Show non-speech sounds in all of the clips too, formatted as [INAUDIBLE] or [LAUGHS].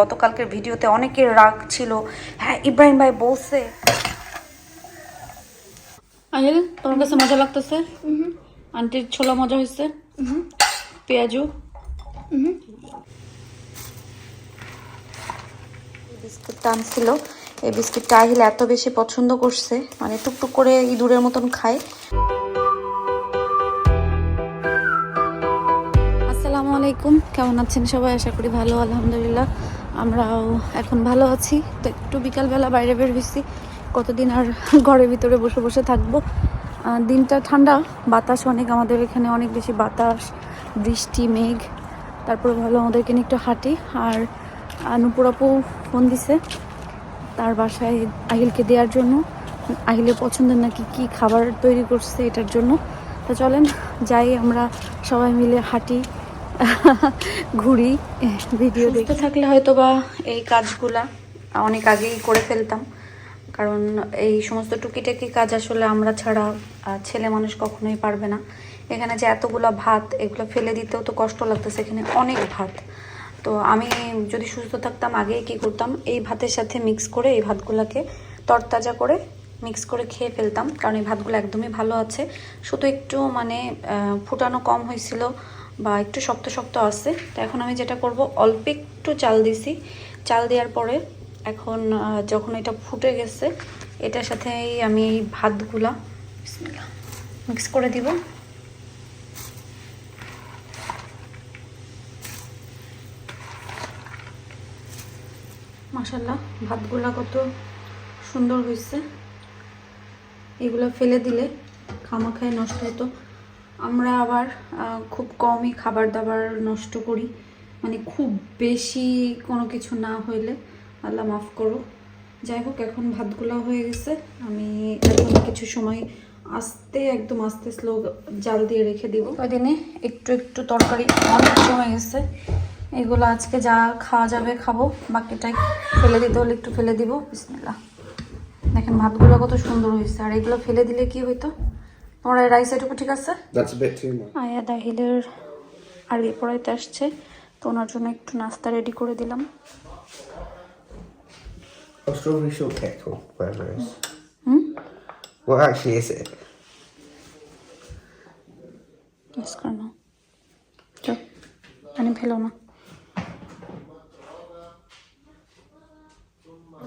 গতকালকের ভিডিওতে অনেকের রাগ ছিল। হ্যাঁ ইব্রাহিম ভাই বলছে। আইল তোমার কাছে মজা লাগতেছে? আন্টির ছোলা মজা হয়েছে পেঁয়াজু? বিস্কিটটা আনছিল। এই বিস্কিটটা আহিল এত বেশি পছন্দ করছে। মানে টুকটুক করে ইঁদুরের মতন খায়। আসসালামু আলাইকুম। কেমন আছেন সবাই? আশা করি ভালো আলহামদুলিল্লাহ। আমরাও এখন ভালো আছি। তো একটু বিকালবেলা বাইরে বের হয়েছি। কতদিন আর [LAUGHS] ঘরের ভিতরে বসে বসে থাকব? দিনটা ঠান্ডা, বাতাস অনেক, আমাদের এখানে অনেক বেশি বাতাস, বৃষ্টি, মেঘ। তারপরে ভালো আমাদেরকে নিয়ে একটু হাঁটি। আর নুপুর আপু ফোন দিছে তার বাসায় আহিলকে দেওয়ার জন্য। আহিলের পছন্দের নাকি কি খাবার তৈরি করছে এটার জন্য। তো চলেন, যাই আমরা সবাই মিলে হাঁটি। [LAUGHS] ঘুরি ভিডিও দেখতে থাকলে হয়তো বা এই কাজগুলা অনেক আগেই করে ফেলতাম। কারণ এই সমস্ত টুকিটাকি কাজ আসলে আমরা ছাড়া ছেলে মানুষ কখনোই পারবে না। এখানে যে এতগুলা ভাত এগুলো ফেলে দিতেও তো কষ্ট লাগতেছে এখানে অনেক ভাত। তো আমি যদি সুস্থ থাকতাম আগে কি করতাম? এই ভাতের সাথে মিক্স করে এই ভাতগুলোকে তরতাজা করে মিক্স করে খেয়ে ফেলতাম। কারণ এই ভাতগুলো একদমই ভালো আছে। শুধু একটু মানে ফুটানো কম হয়েছিল। বা একটু শক্ত শক্ত আছে। তো এখন আমি যেটা করব, অল্প একটু চাল দিছি। চাল দেওয়ার পরে এখন যখন এটা ফুটে গেছে, এটার সাথেই আমি এই ভাতগুলা মিক্স করে দিব। মাসাল্লাহ ভাতগুলা কত সুন্দর হয়েছে এগুলো ফেলে দিলে খামাখায় নষ্ট হতো। আমরা আবার খুব কমই খাবার দাবার নষ্ট করি। মানে খুব বেশি কোনো কিছু না হইলে, আল্লাহ মাফ করো যাই হোক, এখন ভাতগুলা হয়ে গেছে। আমি এখন কিছু সময় আস্তে, একদম আস্তে স্লো জাল দিয়ে রেখে দিব। দিনে একটু একটু তরকারি। অনেক সময় গেছে। এগুলো আজকে যা খাওয়া যাবে খাব। বাকিটাই ফেলে দিতে হলে একটু ফেলে দিব। বিসমিল্লাহ। দেখেন, ভাতগুলো কত সুন্দর হয়েছে। আর এগুলো ফেলে দিলে কি হইতো? তোমার এই রাইস এটুকু ঠিক আছে That's a bit too much. আয়া দাহিলের আরবি পড়াইতে আসছে তো ওনার জন্য একটু নাস্তা রেডি করে দিলাম Oh, strawberry shortcake or whatever it is. Hmm What actually is it? Yes করে নাও চল পানি ফেলো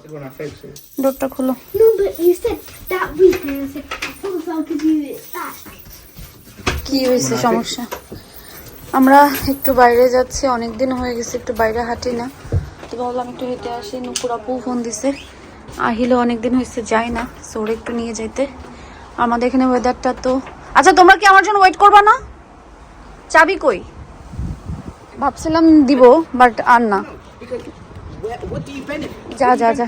না When I fix it. ডোরটা খুলো No, but you said that week and I said, I thought I could do it back. কি হয়েছে সমস্যা? আমরা একটু বাইরে যাচ্ছি অনেক দিন হয়ে গেছে একটু বাইরে হাঁটি না। তো ভাবলাম একটু হেঁটে আসি নুপুর আপু ফোন দিছে। আহিলে অনেক দিন হয়েছে যাই না সো ওরা একটু নিয়ে যাইতে। আমাদের এখানে ওয়েদারটা তো আচ্ছা তোমরা কি আমার জন্য ওয়েট করবা না? চাবি কই? ভাবছিলাম দিব বাট আর না। যা যা যা।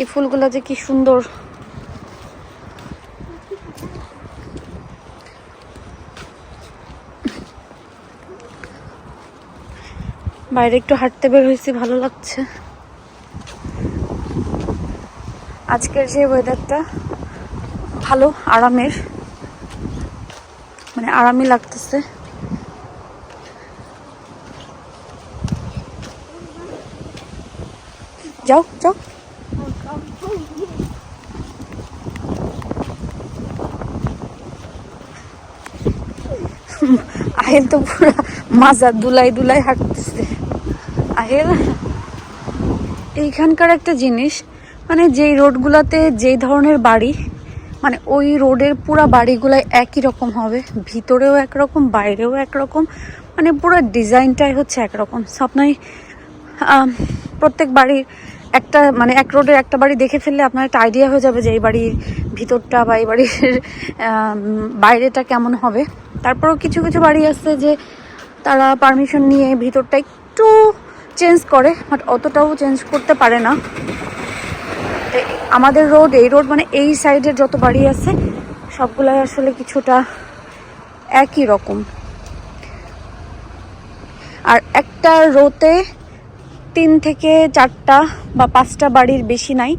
এই ফুলগুলো যে কি সুন্দর। বাইরে একটু হাঁটতে বের হয়েছি ভালো লাগছে। আজকের যে ওয়েদারটা ভালো আরামের। মানে আরামই লাগতেছে। যাও যাও [LAUGHS] আহিল তো পুরা মাজা দুলাই দুলাই হাঁটতেছে আহিল। এইখানকার একটা জিনিস মানে যেই রোডগুলোতে যেই ধরনের বাড়ি মানে ওই রোডের পুরা বাড়িগুলাই একই রকম হবে ভিতরেও একরকম বাইরেও একরকম মানে পুরো ডিজাইনটাই হচ্ছে একরকম। সো আপনার আম, প্রত্যেক বাড়ির একটা মানে এক রোডের একটা বাড়ি দেখে ফেললে আপনার একটা আইডিয়া হয়ে যাবে যে এই বাড়ির ভিতরটা বা এই বাড়ির বাইরেটা কেমন হবে। তারপরেও কিছু কিছু বাড়ি আছে যে তারা পারমিশন নিয়ে ভিতরটা একটু চেঞ্জ করে বাট অতটাও চেঞ্জ করতে পারে না। আমাদের রোড এই রোড মানে এই সাইডের যত বাড়ি আছে, সবগুলাই আসলে কিছুটা একই রকম। আর একটা রোতে তিন থেকে চারটা বা পাঁচটা বাড়ির বেশি নাই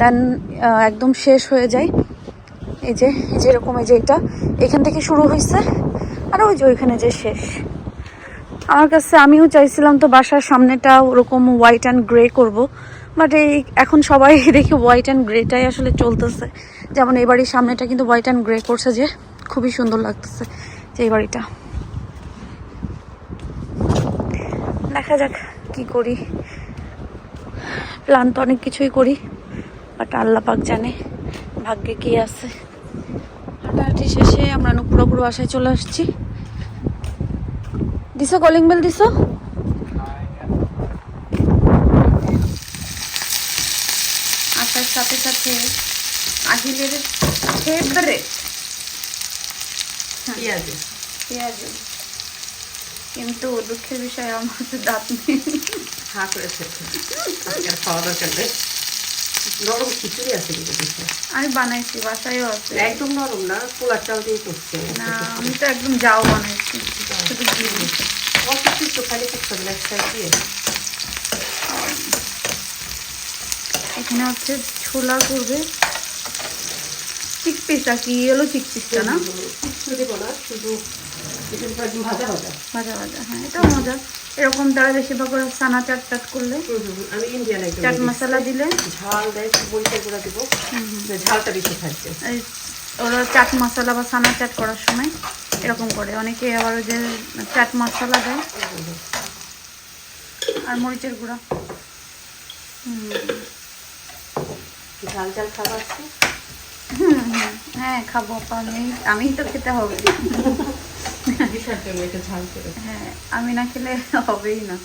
দেন একদম শেষ হয়ে যায়। এই যে এই যে এরকম, এই যে এটা। এখান থেকে শুরু হয়েছে আর ওই যে ওইখানে যে শেষ। আমার কাছে, আমিও চাইছিলাম তো বাসার সামনেটা ওরকম হোয়াইট অ্যান্ড গ্রে করব বাট এই এখন সবাই দেখি হোয়াইট অ্যান্ড গ্রেটাই আসলে চলতেছে। যেমন এই বাড়ির সামনেটা কিন্তু হোয়াইট অ্যান্ড গ্রে করছে যে, খুবই সুন্দর লাগতেছে যে এই বাড়িটা। দেখা যাক। কি করি? প্ল্যান তো অনেক কিছুই করি বাট আল্লাহ পাক জানে ভাগ্যে কি আছে। হাঁটাহাঁটি শেষে আমরা নুপুরপুর বাসায় চলে আসছি। দিছো কলিং বেল দিছো? আসার সাথে সাথে আহিলের ফেভারেট পেঁয়াজ পেঁয়াজ কিন্তু দুঃখের বিষয় আমার হাতে দাঁত নেই হা করে খাওয়া দরকার নরম খিচুড়ি আছে কিন্তু আমি বানাইছি বাসায়ও আছে একদম নরম না চাল দিয়ে করছে না আমি তো একদম যাও বানাইছি শুধু দিয়ে। অল্প একটু খালি করতে হবে দিয়ে এখানে হচ্ছে ছোলা করবে চিকপিসটা কি এলো চিকপিসটা না কিছু দেবো না শুধু একটু একদম ভাজা ভাজা ভাজা ভাজা হ্যাঁ এটাও মজা। এরকম তারা বেশিরভাগ ওরা সানা চাট টাট করলে আমি ইন্ডিয়ান একদম চাট মশলা দিলে। ঝাল দেয় বইটা গুঁড়া দেবো। ঝালটা বেশি এই ওরা চাট মশলা বা সানা চাট করার সময় এরকম করে। অনেকে আবার যে চাট মশলা দেয়। আর মরিচের গুঁড়া। ঝাল ঝাল খাবার আছে। হ্যাঁ খাব আপা, আমি তো খেতে হবে। হ্যাঁ আমি না খেলে হবেই না।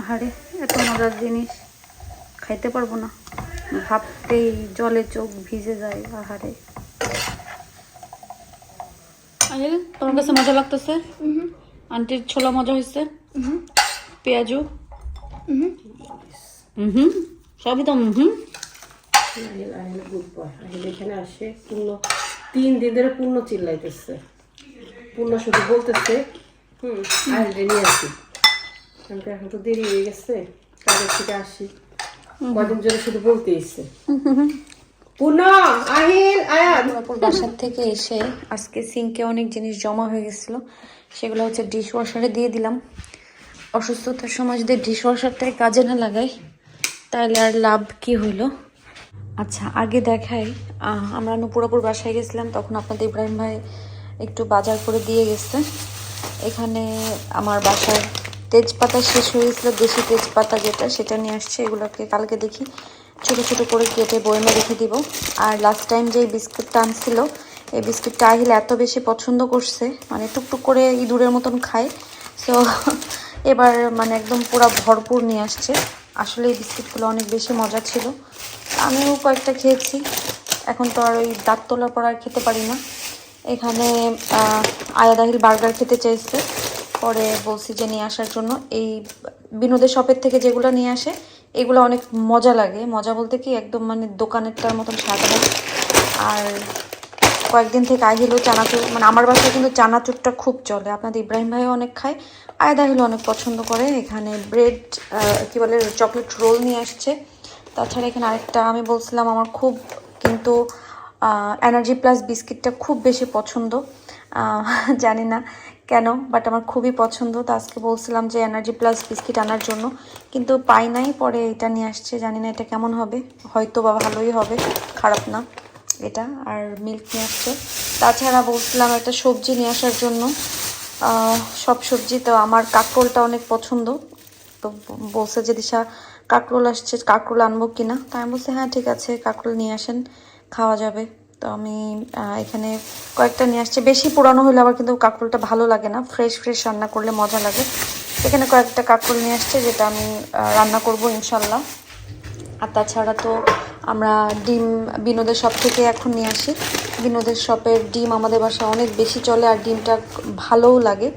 আহারে, এত মজার জিনিস। খাইতে পারব না। ভাবতেই জলে চোখ ভিজে যায়, আহারে। আহিল। তোমার কাছে মজা লাগতেছে? আন্টির ছোলা মজা হয়েছে পেঁয়াজু। হুম সবই তো হুম এখানে আসে পূর্ণ তিন দিন ধরে পূর্ণ চিল্লাইতেছে। পূর্ণ শুধু বলতেছে হুম আহিল রে আসি। এখন তো দেরি হয়ে গেছে কাজের থেকে আসি। কদিন ধরে শুধু বলতে এসছে বাসার থেকে এসে আজকে সিঙ্কে অনেক জিনিস জমা হয়ে গেছিল। সেগুলো হচ্ছে ডিশ ওয়াশারে দিয়ে দিলাম। অসুস্থতার সময় যদি ডিশ ওয়াশারটাই কাজে না লাগাই তাহলে আর লাভ কি হইল? আচ্ছা আগে দেখাই। আমরা নুপুরাপুর বাসায় গেছিলাম, তখন আপনাদের ইব্রাহিম ভাই একটু বাজার করে দিয়ে গেছে। এখানে আমার বাসার তেজপাতা শেষ হয়ে গেছিল, দেশি তেজপাতা যেটা, সেটা নিয়ে আসছে, এগুলোকে কালকে দেখি। ছোট ছোট করে কেটে বয়মে রেখে দিব। আর লাস্ট টাইম যে বিস্কুটটা আনছিল এই বিস্কুটটা আহিল এত বেশি পছন্দ করছে মানে টুকটুক করে ইঁদুরের মতন খায়। সো [LAUGHS] এবার মানে একদম পুরো ভরপুর নিয়ে আসছে। আসলে এই বিস্কুটগুলো অনেক বেশি মজা ছিল। আমিও কয়েকটা খেয়েছি। এখন তো আর ওই দাঁত তোলার পর আর খেতে পারি না। এখানে আহ, আয়া দাহিল বার্গার খেতে চাইছে। পরে বলছি যে নিয়ে আসার জন্য। এই বিনোদের শপের থেকে যেগুলো নিয়ে আসে এগুলো অনেক মজা লাগে। মজা বলতে কি একদম মানে দোকানেরটার মতন সাদা হয় আর কয়েকদিন থেকে আহিলও চানাচুর মানে আমার বাসায় কিন্তু চানাচুরটা খুব চলে। আপনাদের ইব্রাহিম ভাইও অনেক খায়, আয়দা আহিলও অনেক পছন্দ করে। এখানে ব্রেড কি বলে চকলেট রোল নিয়ে আসছে। তাছাড়া এখানে আরেকটা আমি বলছিলাম, আমার খুব কিন্তু এনার্জি প্লাস বিস্কিটটা খুব বেশি পছন্দ। জানি না কেন বাট আমার খুবই পছন্দ। তো আজকে বলছিলাম যে এনার্জি প্লাস বিস্কিট আনার জন্য। কিন্তু পাই নাই, পরে এটা নিয়ে আসছে, জানি না এটা কেমন হবে। হয়তো বা ভালোই হবে, খারাপ না এটা, আর মিল্ক নিয়ে আসছে। তাছাড়া বলছিলাম একটা সবজি নিয়ে আসার জন্য। সব সবজি তো আমার কাঁকরোলটা অনেক পছন্দ। তো বলছে যে দিশা, কাঁকরোল আসছে, কাঁকরোল আনব কিনা? তাই আমি বলছি হ্যাঁ ঠিক আছে, কাঁকরোল নিয়ে আসেন, খাওয়া যাবে। তো আমি এখানে কয়েকটা নিয়ে আসছে। বেশি পুরানো হলে আবার কিন্তু কাঁকরোলটা ভালো লাগে না। ফ্রেশ ফ্রেশ রান্না করলে মজা লাগে। এখানে কয়েকটা কাঁকরোল নিয়ে আসছে, যেটা আমি রান্না করব ইনশাল্লাহ। আর তাছাড়া তো আমরা ডিম বিনোদের শপ থেকে এখন নিয়ে আসি। বিনোদের শপের ডিম আমাদের বাসায় অনেক বেশি চলে আর ডিমটা ভালোও লাগে।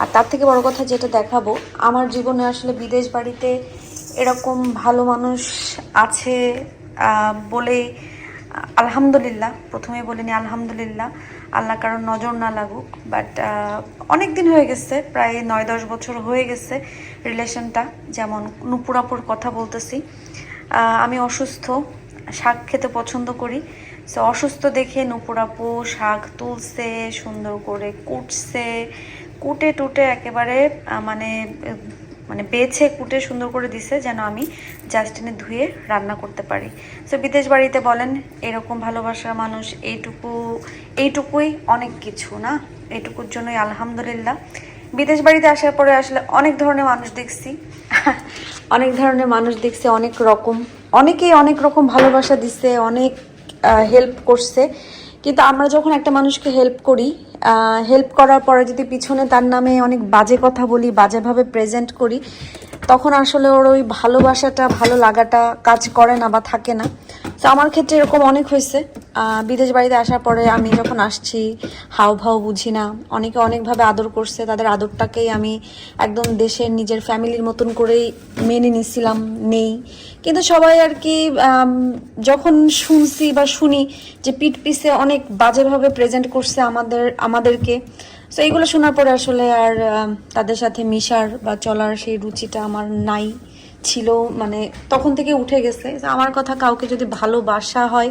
আর তার থেকে বড় কথা যেটা দেখাবো, আমার জীবনে আসলে বিদেশ বাড়িতে এরকম ভালো মানুষ আছে বলেই আলহামদুলিল্লাহ প্রথমে বলিনি আলহামদুলিল্লাহ আল্লাহ কারোর নজর না লাগুক বাট অনেক দিন হয়ে গেছে, প্রায় নয় দশ বছর হয়ে গেছে রিলেশনটা যেমন নুপুরাপুর কথা বলতেছি। আমি অসুস্থ, শাক খেতে পছন্দ করি সো অসুস্থ দেখে নুপুরাপু শাক তুলছে, সুন্দর করে কুটছে কুটে টুটে একেবারে মানে মানে বেছে কুটে সুন্দর করে দিছে যেন আমি জাস্টিনে ধুয়ে রান্না করতে পারি। সো বিদেশ বাড়িতে বলেন, এরকম ভালোবাসার মানুষ এইটুকু, এইটুকুই অনেক কিছু না? এইটুকুর জন্যই আলহামদুলিল্লাহ। বিদেশ বাড়িতে আসার পরে আসলে অনেক ধরনের মানুষ দেখছি। [LAUGHS] অনেক ধরনের মানুষ দেখছি, অনেক রকম। অনেকেই অনেক রকম ভালোবাসা দিচ্ছে অনেক হেল্প করছে। কিন্তু আমরা যখন একটা মানুষকে হেল্প করি হেল্প করার পরে যদি পিছনে তার নামে অনেক বাজে কথা বলি, বাজেভাবে প্রেজেন্ট করি তখন আসলে ওর ওই ভালোবাসাটা, ভালো লাগাটা কাজ করে না বা থাকে না। তো আমার ক্ষেত্রে এরকম অনেক হয়েছে। বিদেশ বাড়িতে আসার পরে আমি যখন আসছি, হাও ভাও বুঝি না। অনেকে অনেকভাবে আদর করছে, তাদের আদরটাকেই আমি একদম দেশের নিজের ফ্যামিলির মতন করেই মেনে নিছিলাম, নেই। কিন্তু সবাই আর কি যখন শুনছি বা শুনি যে পিট পিসে অনেক বাজেভাবে প্রেজেন্ট করছে আমাদের, আমাদেরকে তো এইগুলো শোনার পরে আসলে আর তাদের সাথে মিশার বা চলার সেই রুচিটা আমার নাই ছিল মানে তখন থেকে উঠে গেছে। আমার কথা কাউকে যদি ভালোবাসা হয়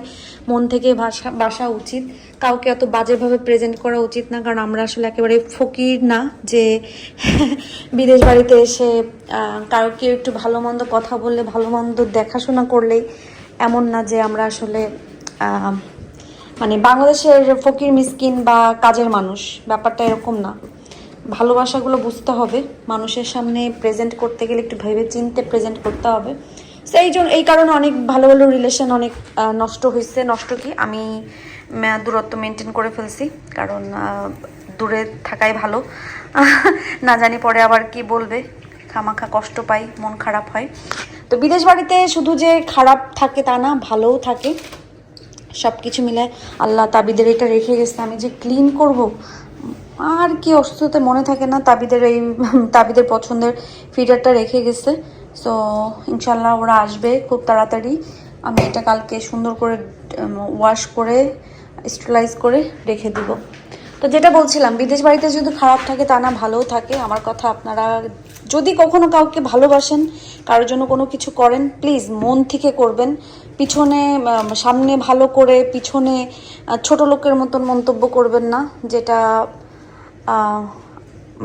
মন থেকে ভাষা বাসা উচিত। কাউকে এত বাজেভাবে প্রেজেন্ট করা উচিত না কারণ আমরা আসলে একেবারে ফকির না যে [LAUGHS] বিদেশ বাড়িতে এসে আহ, কারও কেউ একটু ভালো মন্দ কথা বললে ভালো মন্দ দেখাশোনা করলেই এমন না যে আমরা আসলে মানে বাংলাদেশের ফকির, মিসকিন বা কাজের মানুষ, ব্যাপারটা এরকম না। ভালোবাসাগুলো বুঝতে হবে, মানুষের সামনে প্রেজেন্ট করতে গেলে একটু ভেবে চিনতে প্রেজেন্ট করতে হবে। সেই জন্য এই কারণে অনেক ভালো ভালো রিলেশন অনেক নষ্ট হয়েছে নষ্ট কি? আমি দূরত্ব মেনটেন করে ফেলছি। কারণ দূরে থাকাই ভালো। [LAUGHS] না জানি পরে আবার কি বলবে। খামাখা কষ্ট পাই, মন খারাপ হয়। তো বিদেশ বাড়িতে শুধু যে খারাপ থাকে তা না, ভালোও থাকে। সব কিছু মিলে আল্লাহ তাবিদের এটা রেখে গেছে। আমি যে ক্লিন করব, আর কি অসুস্থতা মনে থাকে না, তাবিদের এই [LAUGHS] তাবিদের পছন্দের ফিডারটা রেখে গেছে। সো ইনশাল্লাহ ওরা আসবে খুব তাড়াতাড়ি। আমি এটা কালকে সুন্দর করে ওয়াশ করে স্টেলাইজ করে রেখে দিব। তো যেটা বলছিলাম, বিদেশ বাড়িতে যদি খারাপ থাকে, তা না, ভালোও থাকে। আমার কথা আপনারা যদি কখনো কাউকে ভালোবাসেন, কারোর জন্য কোনো কিছু করেন প্লিজ মন থেকে করবেন। পিছনে সামনে ভালো করে পিছনে ছোট লোকের মতন মন্তব্য করবেন না, যেটা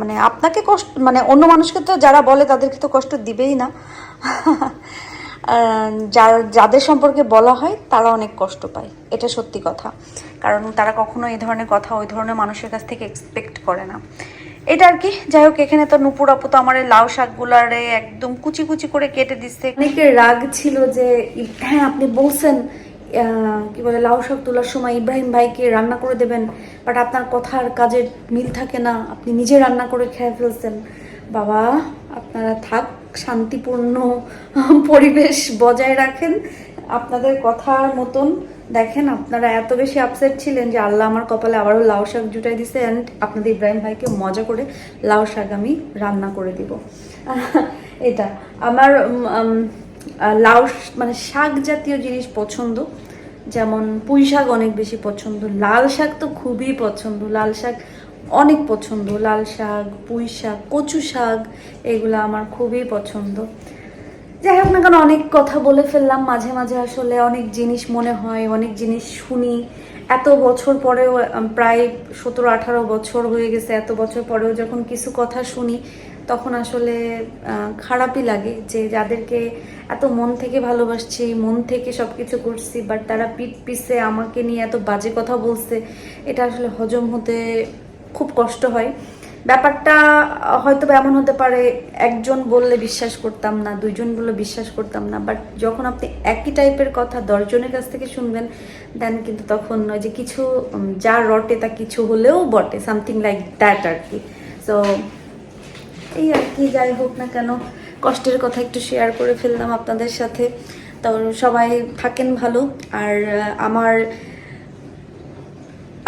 মানে আপনাকে কষ্ট মানে অন্য মানুষকে তো যারা বলে তাদেরকে তো কষ্ট দিবেই না। [LAUGHS] যার, যাদের সম্পর্কে বলা হয় তারা অনেক কষ্ট পায়, এটা সত্যি কথা। কারণ তারা কখনো এই ধরনের কথা ওই ধরনের মানুষের কাছ থেকে এক্সপেক্ট করে না। এটা আর কি। যাই হোক, এখানে তো নুপুর আপু তো আমার লাউ শাকগুলারে একদম কুচি কুচি করে কেটে দিচ্ছে। অনেকের রাগ ছিল যে হ্যাঁ আপনি বলছেন কি বলে, লাউ শাক তোলার সময় ইব্রাহিম ভাইকে রান্না করে দেবেন, বাট আপনার কথার কাজের মিল থাকে না। আপনি নিজে রান্না করে খেয়ে ফেলছেন। বাবা, আপনারা থাক, শান্তিপূর্ণ পরিবেশ বজায় রাখেন। আপনাদের কথার মতন দেখেন, আপনারা এত বেশি আপসেট ছিলেন যে আল্লাহ আমার কপালে আবারও লাউ শাক জুটাই দিছে অ্যান্ড আপনাদের ইব্রাহিম ভাইকে মজা করে লাউ শাক আমি রান্না করে দিব। এটা, আমার লাউ মানে শাক জাতীয় জিনিস পছন্দ, যেমন পুঁই শাক অনেক বেশি পছন্দ, লাল শাক তো খুবই পছন্দ, লাল শাক অনেক পছন্দ, লাল শাক, পুঁই শাক, কচু শাক, এগুলো আমার খুবই পছন্দ। যাই হোক না কেন, অনেক কথা বলে ফেললাম। মাঝে মাঝে আসলে অনেক জিনিস মনে হয়, অনেক জিনিস শুনি। এত বছর পরেও প্রায় সতেরো, আঠারো বছর হয়ে গেছে। এত বছর পরেও যখন কিছু কথা শুনি, তখন আসলে খারাপই লাগে যে যাদেরকে এত মন থেকে ভালোবাসছি, মন থেকে সব কিছু করছি বাট তারা পিঠ পিছে আমাকে নিয়ে এত বাজে কথা বলছে, এটা আসলে হজম হতে খুব কষ্ট হয়। ব্যাপারটা হয়তো এমন হতে পারে, একজন বললে বিশ্বাস করতাম না, দুইজন বললে বিশ্বাস করতাম না বাট যখন আপনি একই টাইপের কথা দশজনের কাছ থেকে শুনবেন দেন কিন্তু তখন ওই যে কিছু যা রটে তা কিছু হলেও বটে সামথিং লাইক দ্যাট আর কি সো এই আর কি যাই হোক না কেন, কষ্টের কথা একটু শেয়ার করে ফেললাম আপনাদের সাথে। তো সবাই থাকেন ভালো, আর আমার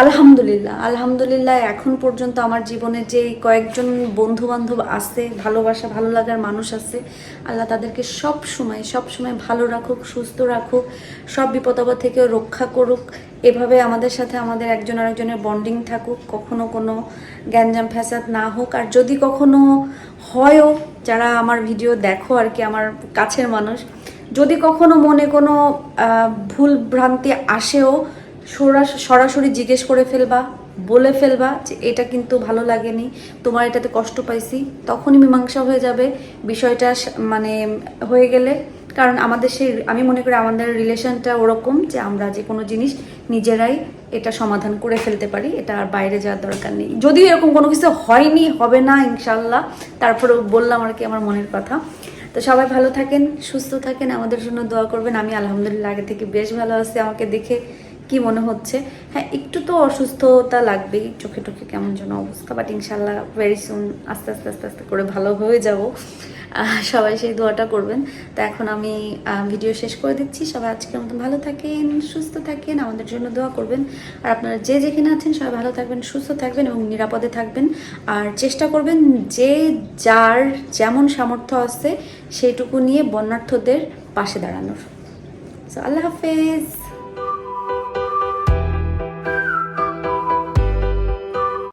আলহামদুলিল্লাহ আলহামদুলিল্লাহ এখন পর্যন্ত আমার জীবনে যে কয়েকজন বন্ধু বান্ধব আছে, ভালোবাসা, ভালো লাগার মানুষ আছে, আল্লাহ তাদেরকে সব সময় সব সময় ভালো রাখুক, সুস্থ রাখুক, সব বিপদ আপদ থেকে রক্ষা করুক। এভাবে আমাদের সাথে আমাদের একজন আরেকজনের বন্ডিং থাকুক, কখনো কোনো গ্যাঞ্জাম ফ্যাসাদ না হোক। আর যদি কখনো হয়ও, যারা আমার ভিডিও দেখো আর কি, আমার কাছের মানুষ, যদি কখনো মনে কোনো ভুল ভ্রান্তি আসেও সরাসরি জিজ্ঞেস করে ফেলবা, বলে ফেলবা যে এটা কিন্তু ভালো লাগেনি, তোমার এটাতে কষ্ট পাইছি। তখনই মীমাংসা হয়ে যাবে বিষয়টা মানে হয়ে গেলে। কারণ আমাদের সেই, আমি মনে করি আমাদের রিলেশনটা ওরকম যে আমরা যে কোনো জিনিস নিজেরাই এটা সমাধান করে ফেলতে পারি, এটা আর বাইরে যাওয়ার দরকার নেই। যদিও এরকম কোনো কিছু হয়নি, হবে না ইনশাল্লাহ তারপরে বললাম আর কি আমার মনের কথা। তো সবাই ভালো থাকেন, সুস্থ থাকেন, আমাদের জন্য দোয়া করবেন। আমি আলহামদুলিল্লাহ আগে থেকে বেশ ভালো আছি, আমাকে দেখে কি মনে হচ্ছে? হ্যাঁ একটু তো অসুস্থতা লাগবেই, চোখে টোখে কেমন যেন অবস্থা বাট ইনশাল্লাহ ভেরি সুন আস্তে আস্তে আস্তে আস্তে করে ভালো হয়ে যাব। সবাই সেই দোয়াটা করবেন। তো এখন আমি ভিডিও শেষ করে দিচ্ছি। সবাই আজকের মতো ভালো থাকেন, সুস্থ থাকেন, আমাদের জন্য দোয়া করবেন। আর আপনারা যে যেখানে আছেন, সবাই ভালো থাকবেন, সুস্থ থাকবেন এবং নিরাপদে থাকবেন। আর চেষ্টা করবেন যে যার যেমন সামর্থ্য আছে সেইটুকু নিয়ে বন্যার্থদের পাশে দাঁড়ানোর। সো আল্লাহ হাফেজ।